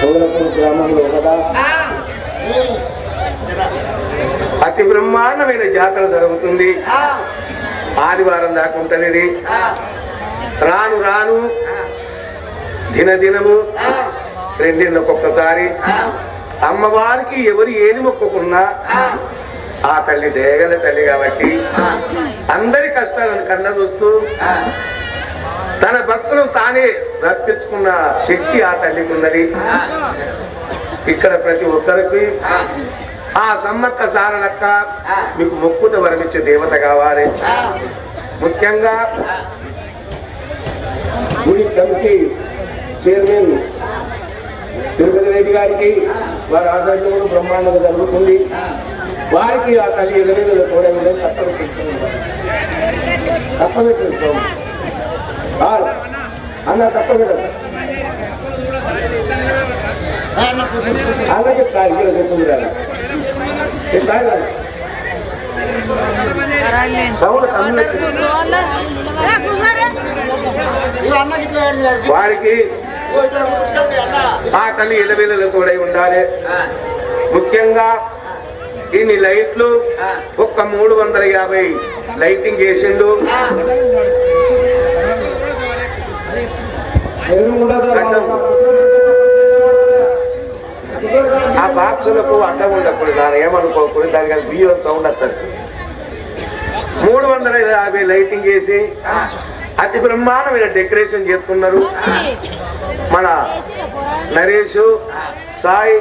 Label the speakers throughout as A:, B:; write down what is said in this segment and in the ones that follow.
A: సోదరపూర్ గ్రామంలో కదా అతి బ్రహ్మాండమైన జాతర జరుగుతుంది. ఆదివారం దాకా ఉంటది. రాను రాను దినదినము రెండిన్నొక్కొక్కసారి అమ్మవారికి ఎవరు ఏది మొక్కుకున్నా ఆ. తల్లి దేగల తల్లి కాబట్టి అందరి కష్టాలను కన్న చూస్తూ తన భక్తులను తానే రప్పించుకున్న శక్తి ఆ తల్లికి ఉన్నది. ఇక్కడ ప్రతి ఒక్కరికి ఆ సమ్మక్క సారలక్క మీకు మొక్కుత వరమిచ్చే దేవత కావాలి. ముఖ్యంగా గుడి కమిటీ చైర్మన్ తిరుపతి రెడ్డి గారికి వారి ఆధ్వర్యంలో బ్రహ్మాండంగా జరుగుతుంది. వారికి ఆ తల్లి ఎదురు తోడే చక్కగా తప్పదు అన్న తప్పదు కదా అలాగే ఇక్కడ చెప్తుంది వారికి ఆ తల్లి ఇళ్ళవేళలు కూడా ఉండాలి. ముఖ్యంగా ఇన్ని లైట్లు ఒక్క మూడు వందల యాభై లైటింగ్ చేసిండు. ఆ బాక్సులకు అడ్డం ఉండకూడదు. దాని ఏమనుకోకూడదు. దానికి బియ్యం సౌండ్ వస్తుంది. మూడు వందల యాభై లైటింగ్ వేసి అతి బ్రహ్మాండమైన డెకరేషన్ చేస్తున్నారు. మన నరేష్ సాయి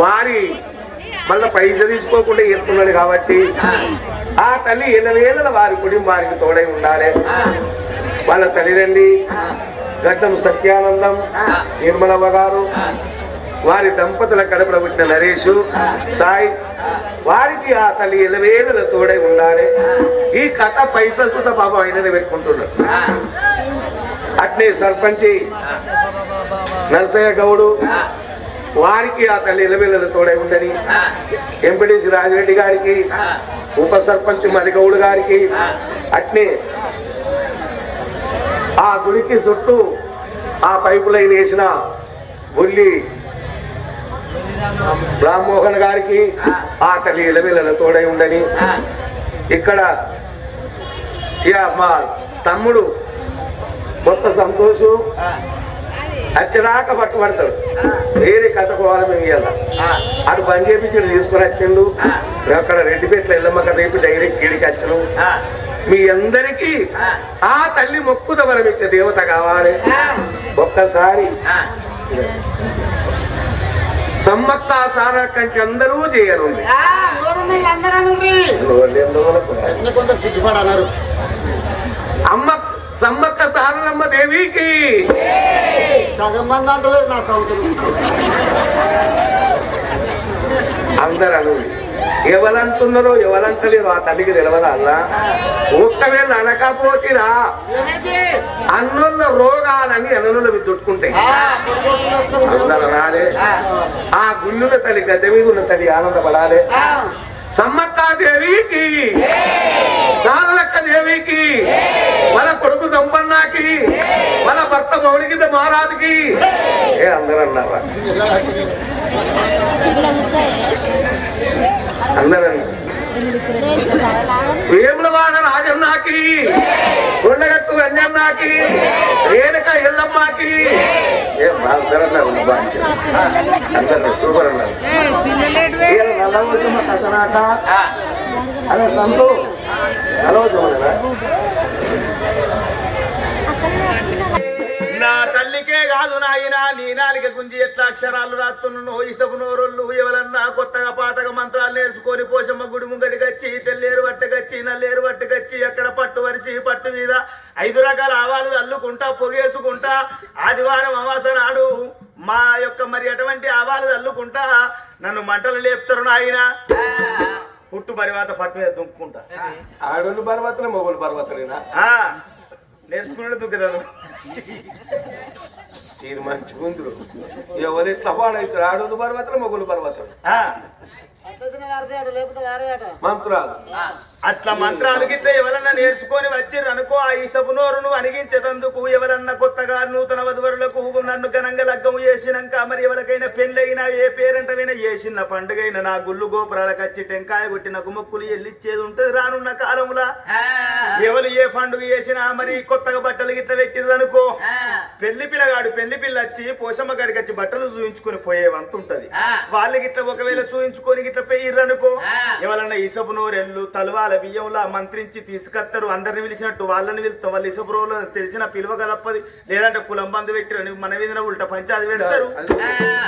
A: వారి మళ్ళీ పైసలు తీసుకోకుండా చేస్తున్నాడు కాబట్టి ఆ తల్లి ఏళ్ళ వారి కుటుంబానికి తోడై ఉండాలి. వాళ్ళ తల్లిదండ్రి గడ్డం సత్యానందం నిర్మలవ్వ గారు వారి దంపతుల కడపడ పుట్టిన నరేష్ సాయి. వారికి ఆ తల్లి ఎలవేళల తోడై ఉండాలి. ఈ కథ పైసలతో పాపం ఆయననే పెట్టుకుంటున్నాడు. అట్నే సర్పంచి నరసయ్య గౌడు వారికి ఆ తల్లి ఎలవేళల తోడై ఉందని ఎంపీటీసీ రాజిరెడ్డి గారికి ఉప సర్పంచ్ మరిగౌడు గారికి అట్నే ఆ గుడికి చుట్టూ ఆ పైపు లైన్ వేసిన బుల్లి రామ్మోహన్ గారికి ఆ తల్లి ఇలవిల తోడై ఉండని ఇక్కడ ఇక మా తమ్ముడు కొత్త సంతోషు అచ్చదాకా పట్టుబడతాడు. వేరే కథకోవాలి మేము ఇవ్వాలి అటు బంద్ చేపించి తీసుకుని వచ్చిండు. అక్కడ రెడ్డిపేట్ల కథ చెప్పి డైరెక్ట్ కీడికి వచ్చాను మీ అందరికీ ఆ. తల్లి మొక్కుత వరమిచ్చే దేవత కావాలి. ఒక్కసారి. సమ్మక్క సారా కంచి అందరూ చేయను అమ్మ సమ్మక్క సారలమ్మ దేవికి.
B: సగం మంది అంటలేరు నా సౌతులు
A: అందరూ ఎవరంటున్నారో ఎవరంటలేరు ఆ తల్లికి తెలవదా ఒక్కవేళ అనకపోతేరా అన్నున్న రోగాలని అననులు చుట్టుకుంటాయి. అందరూ రాలే. ఆ. గుళ్ళుల తల్లి గద్దె మీద ఉన్న తల్లి ఆనందపడాలి. సమ్మక్క దేవికి సాధలక్క దేవికి మన కొడుకు సంపన్నాకి మన భర్త మౌలికిత మహారాజుకి. ఏ. అందరూ అన్నారు? వేములవాడ రాజన్నాకి కొండగట్టు వెంజన్నాకి రేణుక ఎల్లమ్మకి ఏ అందరూ అన్నారు. బాగా. సూపర్ తల్లికే కాదు నాయన నీ నాలిక గుంజి ఎట్లా అక్షరాలు రాస్తున్నాను ఇసపు నోరుళ్ళు ఎవరన్నా కొత్తగా పాతక మంత్రాలు నేర్చుకొని పోషమ్మ గుడి ముంగడి గచ్చి తెల్లేరు పట్టుకచ్చి నల్లేరు పట్టుకచ్చి అక్కడ పట్టు వరిసి పట్టు మీద ఐదు రకాల ఆవాలు అల్లుకుంటా పొగేసుకుంటా ఆదివారం అమాస నాడు మా యొక్క మరి అటువంటి ఆవాలు అల్లుకుంటా నన్ను మంటలు లేపుతారు నాయన. పుట్టు పరివాత పట్టు మీద దుంపుకుంటా
C: ఆడోళ్ళు పర్వతలే మొగోళ్ళు పర్వతలేనా?
A: నేర్చుకునే నేర్చుకున్నాడు
C: ఇది మంచి గుంతులు. ఎవరు ఎట్లా పాడవుతారు ఆడోళ్ళు పర్వతం మొగోళ్ళు పర్వతం. మంత్రాలు.
D: అట్లా మంత్రాలు గిట్ల ఎవరన్నా నేర్చుకొని వచ్చిర్రు అనుకో ఆ ఇసపు నోరును అణిగించేదందుకు ఎవరన్నా కొత్తగా నూతన వధువరులకు నన్ను ఘనంగా లగ్గము చేసినాక మరి ఎవరికైనా పెళ్ళైనా ఏ పేరంటమైనా చేసిన పండుగైనా నా గుళ్ళు గోపురాలకు వచ్చి టెంకాయ కొట్టిన మొక్కులు ఎల్లిచ్చేది ఉంటది రానున్న కాలములా. ఎవరు ఏ పండుగ చేసినా మరి కొత్తగా బట్టలు గిట్ల పెట్టిర్రు అనుకో పెళ్ళి పిల్లగాడు పెళ్ళి పిల్ల వచ్చి పోషమ్మ గడికి వచ్చి బట్టలు చూయించుకొని పోయే వంత ఉంటది. వాళ్ళకి ఇట్లా ఒకవేళ చూయించుకొని అనుకో ఎవరన్నా ఇసపు నోరెళ్ళు తలవాల బియ్యంలా మంత్రించి తీసుకొస్తారు అందరిని పిలిచినట్టు వాళ్ళని పిలుస్తాం వాళ్ళు ఇసపు రోజులు తెలిసిన పిలువ కదప్పది లేదంటే కులం బంధు పెట్టిరు మన మీద ఉల్ట పంచాది పెడతారు.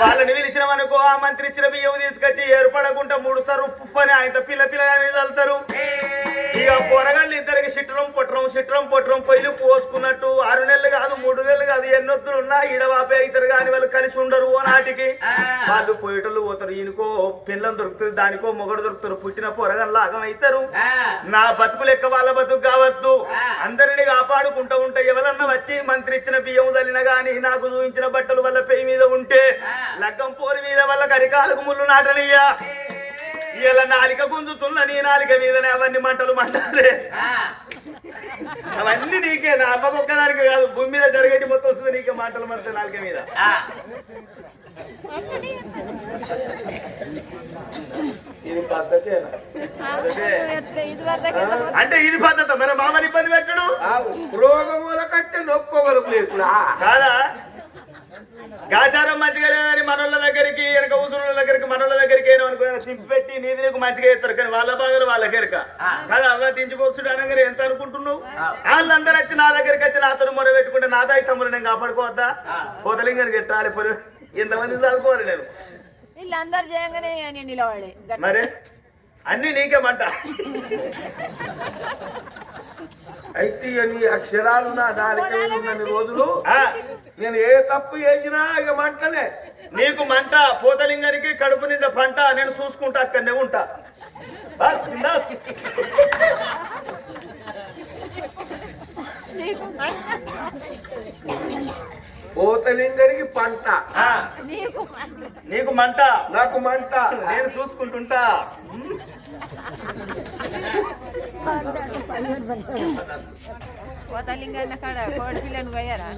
D: వాళ్ళని పిలిచిన అనుకో ఆ మంత్రి ఇచ్చిన బియ్యం తీసుకొచ్చి ఏర్పడకుండా మూడు సార్లు ఉప్పు అని ఆయన పిల్ల పిల్లగానే వెళ్తారు ఇక పొరగాళ్ళు ఇద్దరికి చిట్రం పొట్రం చిట్రం పొట్రం పొయ్యిలు పోసుకున్నట్టు ఆరు నెలలు కాదు మూడు నెలలు కాదు ఎన్నొత్తులు ఉన్నా ఈడవాపే ఇద్దరు కాని వాళ్ళు కలిసి ఉండరు ఓ నాటికి వాళ్ళు పోయేటోళ్ళు పోతారు ఈయనకో పిల్లం దొరుకుతుంది దానికో మొగడు దొరుకుతారు పుట్టిన పొరగన్ లాగం అవుతారు నా బతుకు లెక్క వాళ్ళ బతుకు కావద్దు. అందరిని కాపాడుకుంటూ ఉంటా ఎవరన్నా వచ్చి మంత్రి ఇచ్చిన బియ్యం తల్లిన గాని నాకు చూపించిన బట్టలు వాళ్ళ పెయి మీద ఉంటే లగ్గం పోరి మీద వాళ్ళ కరికాలకు ముళ్ళు నాటనియ్యా. ఇలా నాలిక గుంజుతున్న నీ నాలిక మీదనే అవన్నీ మంటలు మంటాలే అవన్నీ నీకే నా అమ్మకు ఒక్కదానికి కాదు భూమి మీద జరిగేటి మొత్తం వస్తుంది నీకే మంటలు మంట నాలిక మీద. ఇది పద్ధతేనా? అంటే ఇది పద్ధత. మరి మామని ఇబ్బంది పెట్టడు?
A: రోగములకంటే నొక్కోగల ప్లేసులా
D: కాదా? గాచారం మంచిగా లేదని మనోళ్ళ దగ్గరికి వెనక ఊసుల దగ్గరికి మనోళ్ళ దగ్గరికి అయినా అనుకో తింపి పెట్టి నీది నీకు మంచిగా ఇస్తారు కానీ వాళ్ళ బాగా వాళ్ళ ఎరక కదా అవ్వ దించిపోతుడు అనగానే ఎంత అనుకుంటున్నావు? వాళ్ళందరూ వచ్చి నా దగ్గరికి వచ్చి నాతో మొర పెట్టుకుంటే నా దాయి తమ్ముడు నేను కాపాడుకోవద్దా? పోతలింగానికి ఎట్టాలి పొలి. ఎంతమంది చదువుకోవాలి నేను.
E: వీళ్ళందరూ చేయగానే నిలబడే.
D: మరి అన్ని నీకేమంట
A: అయితే నీ అక్షరాలు నా ఉన్నన్ని రోజులు
D: ఆ,
A: నేను ఏ తప్పు చేసినా ఇక మంటనే.
D: నీకు మంట పోతలింగానికి కడుపు నిండా పంట నేను చూసుకుంటా అక్కడనే ఉంటా. బస్,
A: పోతలింగరికి పంట.
D: ఆ,
E: నీకు మంట.
D: నీకు మంట.
A: నాకు మంట.
D: నేను చూసుకుంటుంటా.
E: కోతలింగన్న కాడ కోడి పిల్లని పోయారా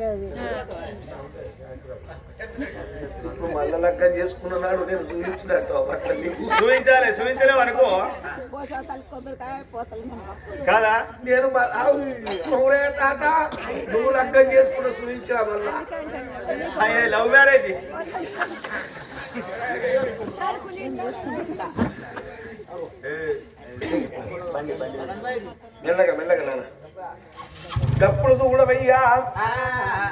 A: లగ్గం చేసుకున్న నాడు నేను చూపించినట్టు
D: చూపించాలి చూపించలేవు అనుకో కాదా
A: నేను నువ్వురే తాత నువ్వు లగ్గం చేసుకున్న చూపించా మళ్ళా
D: అయ్యే లవ్ మ్యారేజ్
A: మెల్లగా మెల్లగా నాన్న తప్పుడు చూడవయ్యా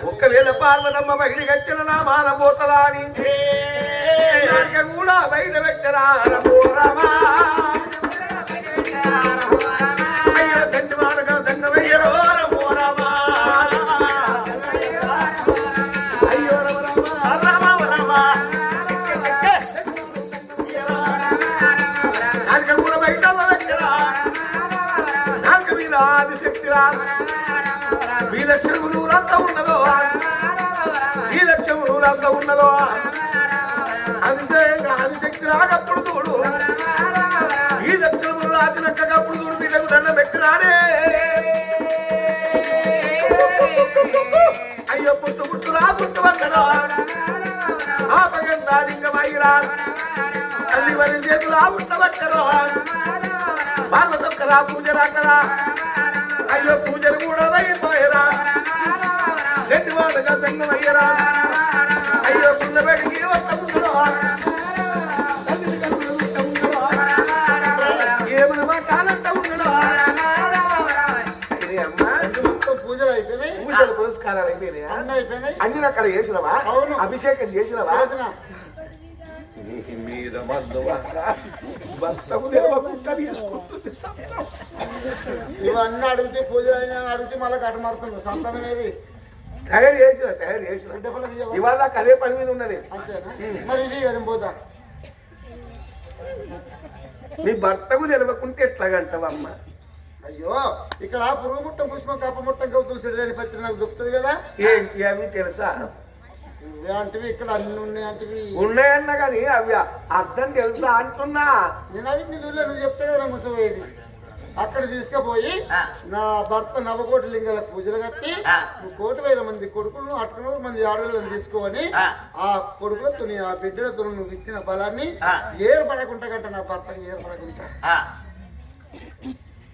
A: ఒక్కవేళ పార్వతమ్మ బయట గచ్చిన నా మాన పోతదా అని నాలుక కూడా లక్ష్యము నూరంతా ఉన్నదో. ఈ లక్ష్యము నూరంతా ఉన్నదో. అంతే ఆదిశక్తి చూడు. ఈ లక్ష్యము రాసినట్టప్పుడు చూడు బిడ్డకు దండ పెట్టినాడే అయ్యో పుట్టు పుట్టు రా పుట్టు ఆ పగంతా తల్లి వరి చేతులు ఆ పుట్టబట్టరు వాళ్ళ పూజ రాకరా. అయ్యో పూజలు కూడా అయిపోయరా. గట్టి వాళ్ళగా బెంగమయ్యరా అయ్యో కింద పెడికి ఏమన్నా కాలంతా ఉండడా
B: పూజలు అయిపోయినాయి.
A: పూజలు పురస్కారాలు అయిపోయినాయా?
B: అన్నీ
A: రకాలు చేసినవా. అభిషేకం చేసినవా? మీద భక్తకు నిలవకుండా తీసుకుంటుంది
B: ఇవన్నీ అడిగితే అయినా అడిగితే మళ్ళీ కట్ట మారుతుంది సంతానం ఏది?
A: తయారు చేసిన తయారు చేసిన. ఇవాళ అదే పని మీద ఉన్నది.
B: మరి ఇది ఏం పోతా
A: నీ భర్తకు నిలవకుంటే ఎట్లాగంటావమ్మా?
B: అయ్యో ఇక్కడ పురుగు ముట్టం పుష్పం కప్ప ముట్టం కవుతుంది సిడిలేని పత్రి నాకు దొరుకుతుంది కదా?
A: ఏంటి అవి తెలుసా?
B: అంటివి ఇక్కడ అన్ని ఉన్నాయి అంటివి.
A: ఉన్నాయన్నా కానీ అవి అర్థం తెలుసా అంటున్నా.
B: నేను అవి నువ్వు చెప్తే కదా కొంచెం అక్కడ తీసుకుపోయి. నా భర్త నవకోటి లింగాల పూజలు కట్టి కోటి వేల మంది కొడుకులను అటు మంది ఆడవాళ్ళని తీసుకొని
C: ఆ.
B: ఆ కొడుకులతో ఆ బిడ్డలతో నువ్వు ఇచ్చిన బలాన్ని. ఏర్పడకుండా కంట నా భర్తకి ఏర్పడకుండా
C: ఆ,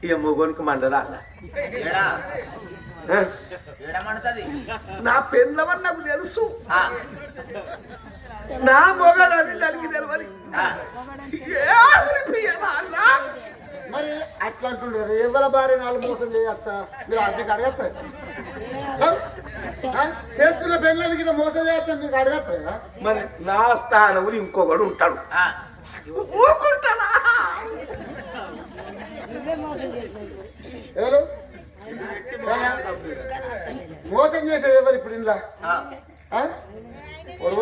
A: ఈ మొగోనికి మండదా నా పెళ్ళమని నాకు తెలుసు.
C: ఆ,
A: నా మొగడని దానికి తెలియదు ఏమన్నా?
B: మరి అట్లా అంటుండ్రు ఎవరి భార్య నాలుగు మోసం చేయొచ్చా? మీరు మీకు అడగచ్చా? చేసుకున్న పెళ్ళానికి ఇట్లా మోసం చేయొచ్చా మీకు అడగచ్చా కదా
A: మరి నా స్థానంలో ఇంకొకడు ఉంటాడు.
B: ఎవరు? మోసం చేసేది ఎవరు ఇప్పుడు ఇంట్లో
C: ఆ.
B: ఎవరు మనసుకోండి
E: ఇప్పటిదాకా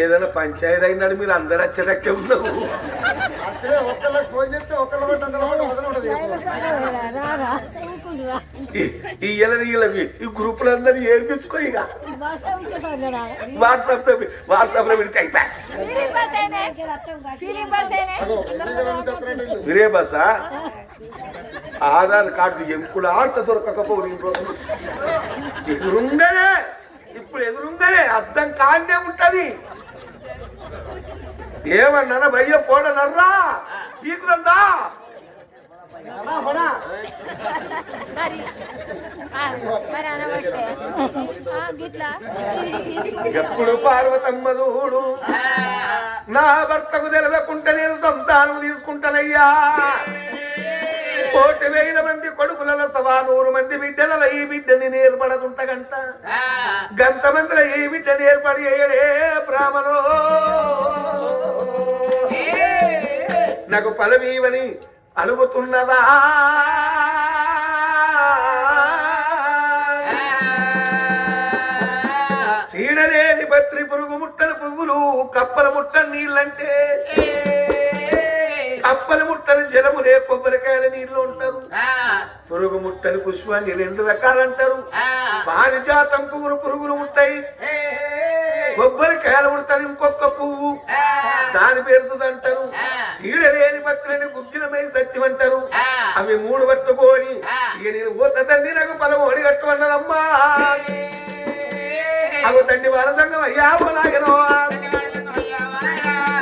A: ఏదైనా పంచాయతీ అయినాడు మీరు అందరు వచ్చేటట్టే ఉన్నావు.
B: ఫోన్ చేస్తే అందరూ మొదలు ఉండదు
A: ఈ ఈ గ్రూపులందరూ ఏర్పించుకో ఇక. వాట్సాప్లో వాట్సాప్లో పెడితే మీరే బసా ఆధార్ కార్డు ఎంపుడు ఆడత దొరకకపోవు ఈ రోజు ఎదురుంగనే ఇప్పుడు ఎదురుంగనే అర్థం కాండే ఉంటది. ఏమన్నా భయ్య పోడనర్రా? పీకులందా
E: మరి మరి అనబట్టే గిట్లా
A: ఎప్పుడు పార్వతమ్మ చూడు? నా భర్తకు తెలవకుంటే నేను సంతానం తీసుకుంటానయ్యా. కోటి వేల మంది కొడుకులలో సవా నూరు మంది బిడ్డలలో ఈ బిడ్డని నేర్పడకుంట గంట గంట మందిలో ఈ బిడ్డని ఏర్పడి అయ్యడే బ్రాహ్మణో. నాకు ఫలమీవని అలుగుతున్నదా చీడలేని పత్రి పురుగు ముట్టని పువ్వులు కప్పల ముట్టని నీళ్ళంటే. కప్పల ముట్టని జలములే కొబ్బరికాయల నీళ్ళు ఉంటారు. పురుగు ముట్టని పుష్పాన్ని రెండు రకాలంటారు. పారిజాతం పువ్వులు పురుగులు ఉంటాయి కొబ్బరికాయలు ఉంటారు ఇంకొక పువ్వు. దాని పేరుతుందంటారు చీడలేని పత్రిని గుగ్గిలమై సత్యమంటారు. అవి మూడు పట్టుకొని ఇక నేను ఓ తండ్రి నాకు పొలం ఒడి కట్టమన్నదమ్మా అవి తండ్రి వాళ్ళ సంగం అయ్యా నాయనో.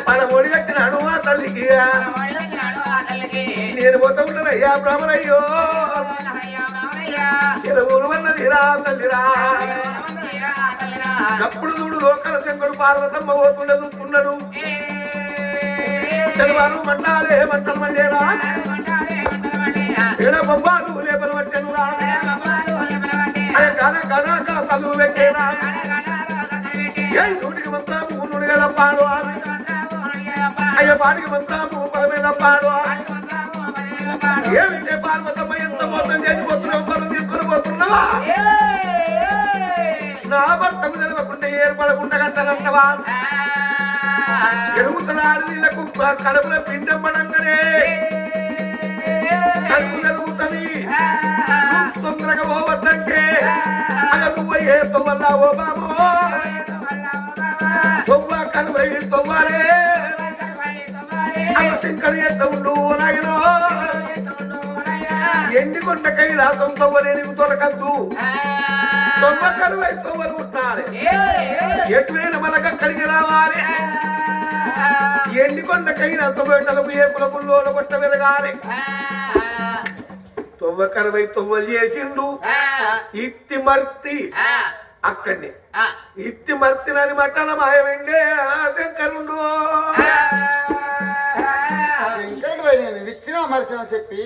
A: మన ఒడి కట్టినాడు ఆ తల్లికి. నేను పోతా ఉంటాను అయ్యా బ్రాహ్మణయ్యో. ఎరువులు అన్నది రా తల్లిరా అప్పుడు చూడు లోకల శంకరు పార్వతమ్మ పోతుండే చూస్తున్నాడు. తెలవారు మండాలే మంటలు మండేరా ఏడ బొబ్బాలు లేపలు పట్టెనురా అరే గన గన కలు పెట్టేరా ఏ నూటికి మంత్రాము నూనె కదా పాడు అయ్య పాడికి మంత్రాము పరమైన తప్పాడు ఏమిటే పార్వతమ్మ ఎంత మోసం చేసి పోతున్నావు? పొలం తీసుకుని పోతున్నావా? నా భర్తకు తెలవకుండా ఏర్పడకుండా కంటారంటవా ఎరుగుతున్నాడు వీళ్ళకు కడుపులో పిండం పడంగానే కడుపు జరుగుతుంది తొందరగా పోవద్దంటే అలా నువ్వు ఏ తొవ్వన్నావో బాబో? తొవ్వ కనువై తొవ్వాలే. అలా సింకరు ఎంత ఉండు నాయనో ఎండి కొండ కైలాసం తొవ్వలేని దొరకద్దు తొవ్వ కనువై తొవ్వలు ఉంటారు ఎటువైన మనకు అక్కడికి రావాలి ఎండి కొండ కైలాసం బయటలకు ఏ పులపుల్లో కొట్ట వెలగాలి తొవ్వ కరువై తొవ్వలు చేసిండు ఇత్తి మర్తి అక్కడిని ఇత్తి మర్తినని మట్టల మాయమండే శంకరుండు
B: శంకరుడు మరిచినా చెప్పి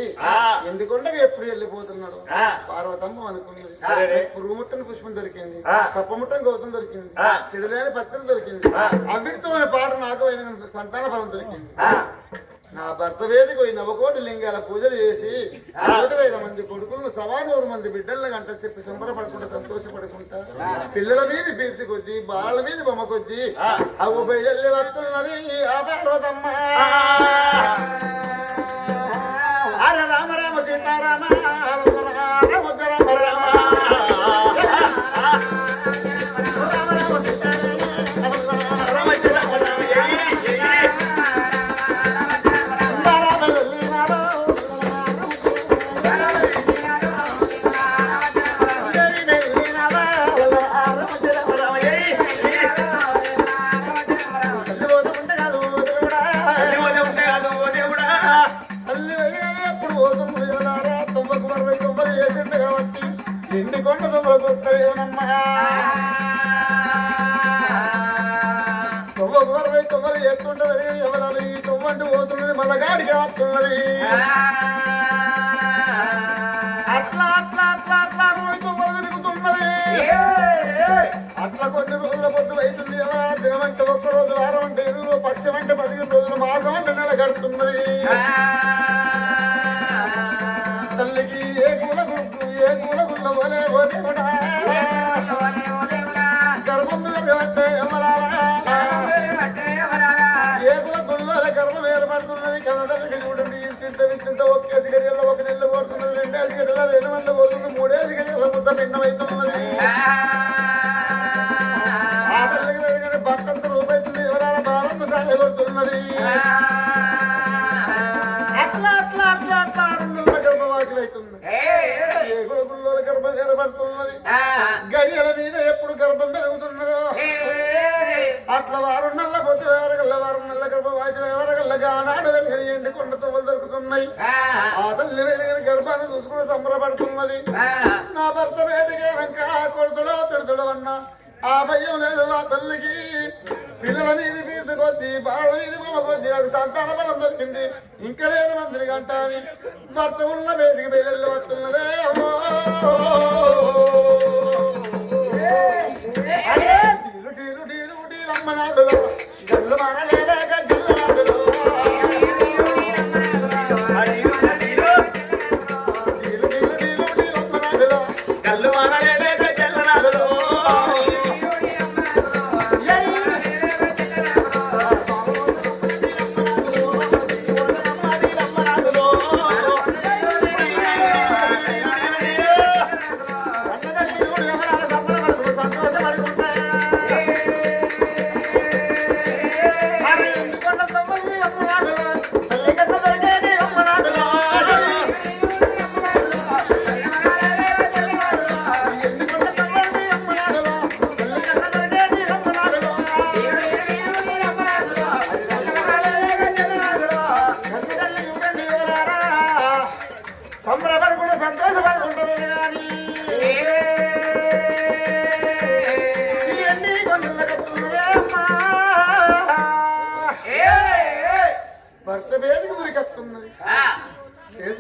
B: ఎందుకంటే ఎప్పుడు వెళ్ళిపోతున్నాడు? పార్వతమ్మ అనుకున్నది పురుగుముట్టని పుష్పం దొరికింది. కప్పముట్టని గౌతం దొరికింది. సిడిలేని పచ్చని దొరికింది. అవిటితో మన పాట నాకు సంతాన ఫలం దొరికింది. నా భర్త వేదిక నవకోటి లింగాల పూజలు చేసి కోటి వేల మంది కొడుకులను సవా నూరు మంది బిడ్డలను గంట చెప్పి సంబరపడకుండా సంతోషపడుకుంటా పిల్లల మీద బీర్తి కొద్ది బాల మీద బొమ్మ కొద్ది అవు బయలు వస్తున్నది ఆ పార్వతమ్మ. Taraná. కొండ దుబ్బలు దొరుకుతాయేమమ్మా తువ్వ తువ్వలు చేస్తుంటది పోతున్నది అట్లా అట్లా అట్లా అట్లా పోయి తువ్వలు తిరుగుతున్నది అట్లా కొన్ని రోజుల పొద్దు అవుతుంది ఎవరా దినమంటే ఒక్క రోజు వారం అంటే ఎనిమిది పక్షం అంటే పదిహేను రోజులు మాసం అంటే నెల గడుతున్నది తల్లికి కన్నడలకి చూడండి ఇంత ఇంత ఒకేసి గడియల్లో ఒక నెల రెండేసి గడియల రెండు వందల పోతుంది మూడేసి గడియల ముద్ద భిన్నమవుతున్నది ఎవరైనా బాలంత సాయ కొడుతున్నది అట్లా వారు నల్ల పొచ్చు ఎవరగల్ల వారు నల్ల గర్భవాచి ఎవరగల్లగా ఆనాడు వెలుగని ఎండి కొండ తొవ్వలు దొరుకుతున్నాయి. ఆ. తల్లి వెలుగని గర్భాన్ని చూసుకుని సంబరపడుతున్నది. నా భర్త వేడిగాక కొడుతుడో తిడుతుడో అన్న. ఆ భయం లేదు ఆ తల్లికి. పిల్లల మీద మీద కొద్ది బాల మీద బొమ్మ కొద్ది నాకు సంతాన బలం దొరికింది. ఇంకా లేని మందిని కంటాని. భర్త ఉన్న వేడికి బయలు వస్తున్నదే. అమ్మో. డీలు డీలమ్మ గల్లు మానలేదే గజ్జల నాడులో. డీలు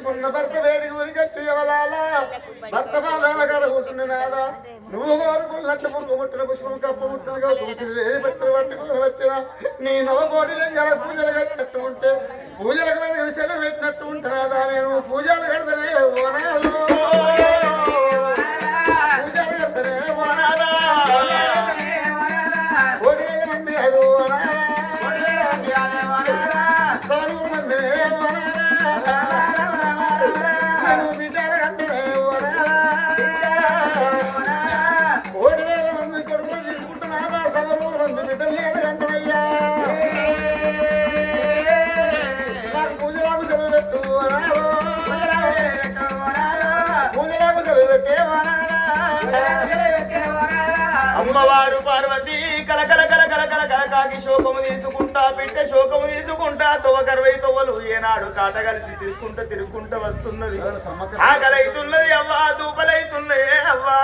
B: చేసుకున్న భర్త వేడి గురించి ఎవలాల భర్త బాధాల కాడ కూర్చుండి నాదా? నువ్వు కోరుకు లక్ష పురుగు ముట్టిన పుష్పం కప్ప ముట్టినగా కూర్చుని లేని భక్తులు పట్టుకుని వచ్చిన నీ నవకోటి లింగాల పూజలు కట్టినట్టు ఉంటే పూజలకు మీద సెలవు పెట్టినట్టు ఉంటున్నాదా నేను పూజలు కడతనే ఓనాలు
D: కాకి శోకము తీసుకుంటా బిడ్డ శోకము తీసుకుంటా తొవ కరవై తొవ్వలు ఏనాడు కాట కలిసి తీసుకుంటా తిరుగుకుంటా వస్తున్నది. ఆకలైతున్నది అవ్వా దూపలైతున్నాయే అవ్వా.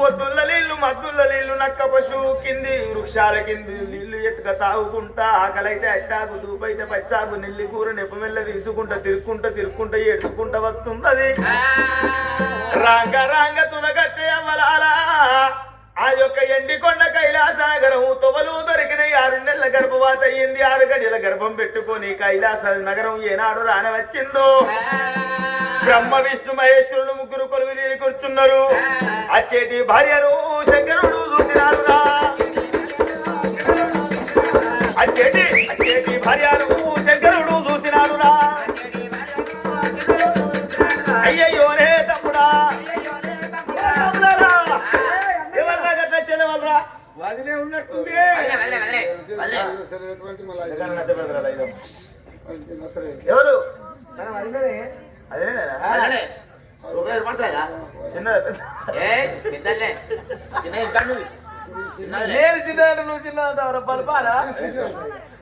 D: వద్దుల్ల నీళ్ళు మద్దుల్ల నీళ్ళు నక్క పశు కింది వృక్షాల కింది నీళ్ళు ఎత్తుక తాగుకుంటా ఆకలైతే అట్టాకు దూపైతే పచ్చాకు నెల్లి కూర నెప్పమెల్ల తీసుకుంటా తిరుక్కుంటా తిరుక్కుంటా ఎడుచుకుంటా వస్తున్నది. రాంగ రాంగ తునగత్తే అవ్వలాలా. ఆ యొక్క ఎండికొండ కైలాసనగరం తొవలు దొరికిన ఆరు నెలల గర్భవాత అయ్యింది. ఆరు గడియల గర్భం పెట్టుకొని కైలాస నగరం ఏనాడు రానవచ్చిందో? బ్రహ్మ విష్ణు మహేశ్వరుడు ముగ్గురు కొలువు తీరి కూర్చున్నారు. అచ్చేటి భార్యను శంకరుడు చూసినాడురా అచ్చేటి అచ్చేటి
C: భార్య
D: ఎవరు? అదేనా? చిన్న నేను చిన్న నువ్వు చిన్న పలపాలా